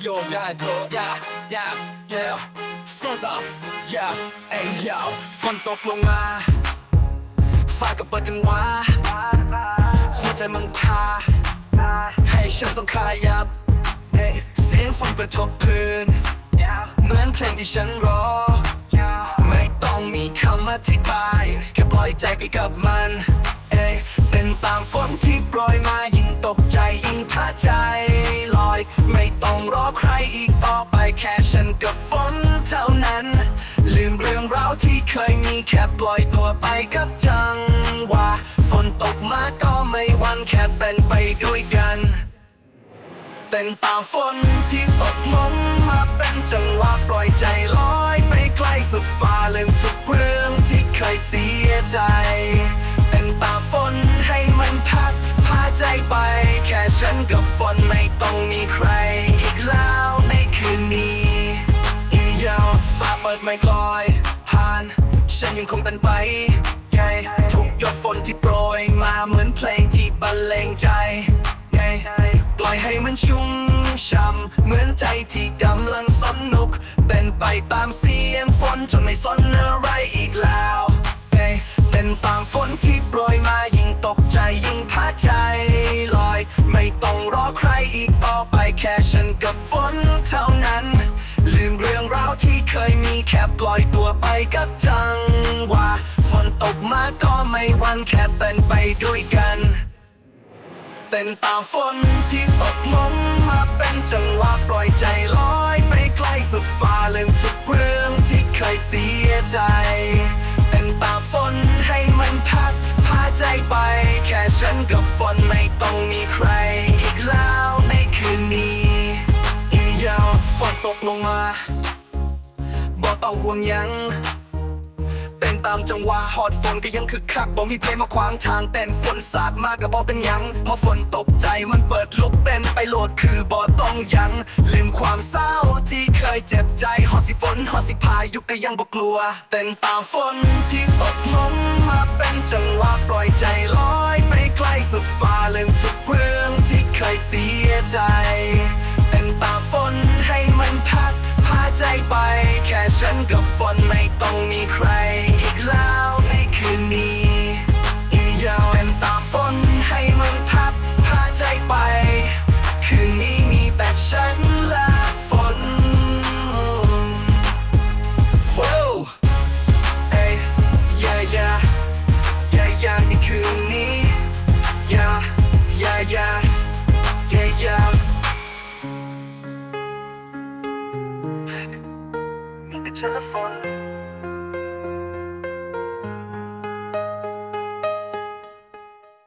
Yo, yeah, do, yeah, yeah, yeah. Soda, yeah, hey, yo. ฝนตกลงมาฟ้าก็เปิดจังหวะหัวใจมันพา ให้ฉันต้องขยับ เสียงฝนกระทบพื้น เหมือนเพลงที่ฉันรอ ไม่ต้องมีคำอธิบาย แค่ปล่อยใจไปกับมันเอ้ยเป็นตามฝนที่โปรยมายิ่งตกใจยิ่งพาใจ อีกต่อไปแค่ฉันกับฝนเท่านั้น ลืมเรื่องราวที่เคยมีแค่ปล่อยตัวไปกับจังหวะฝนตกมาก็ไม่วันแค่เป็นไปด้วยกันเต้นตามฝนที่ตกลงมาเป็นจังหวะปล่อยใจลอยไปไกลสุดฟ้าลืมทุกเรื่องที่เคยเสียใจเต้นตามฝนให้มันพัดพาใจไป แค่ฉันกับฝนไม่ต้องมีใครอีกแล้วืนนี้อียาวฟ้าเปิดไม่กลอยผ่านฉันยังคงต้นไปไงทุกหยดฝนที่โปรยมาเหมือนเพลงที่บรรเลงใจไงปล่อยให้มันชุ่มช่ำเหมือนใจที่กำลังสนุกเป็นไปตามเสียงฝนจนไม่สนอะไรอีกแล้ว ต้องรอใครอีกต่อไปแค่ฉันกับฝนเท่านั้น ลืมเรื่องราวที่เคยมีแค่ปล่อยตัวไปกับจังหวะฝนตกมาก็ไม่วันแค่เต้นไปด้วยกันเต้นตามฝนที่ตกลงมาเป็นจังหวะปล่อยใจลอยไปไกลสุดฟ้าลืมทุกเรื่องที่เคยเสียใจเต้นตามฝนให้มันพัดพาใจไป แค่ฉันกับฝนไม่ต้องมีใคร บอกต้องห่วงยังเต้นตามจังหวะฮอดฝนก็ยังคึกคักบ่มีเพลงมาขวางทางเต้นฝนสาดมากก็บ่เป็นยังพอฝนตกใจมันเปิดลุกเต้นไปโหลดคือบ่ต้องยังลืมความเศร้าที่เคยเจ็บใจฮอดสิฝนฮอดสิพายุก็ยังบ่กลัวเต้นตามฝนที่ตกลงมาเป็นจังหวะปล่อยใจลอยไปไกลสุดฟ้าลืมทุกเรื่องที่เคยเสียใจ ฉันกับฝนไม่ต้องมีใครอีกแล้วในคืนนี้ to the fun.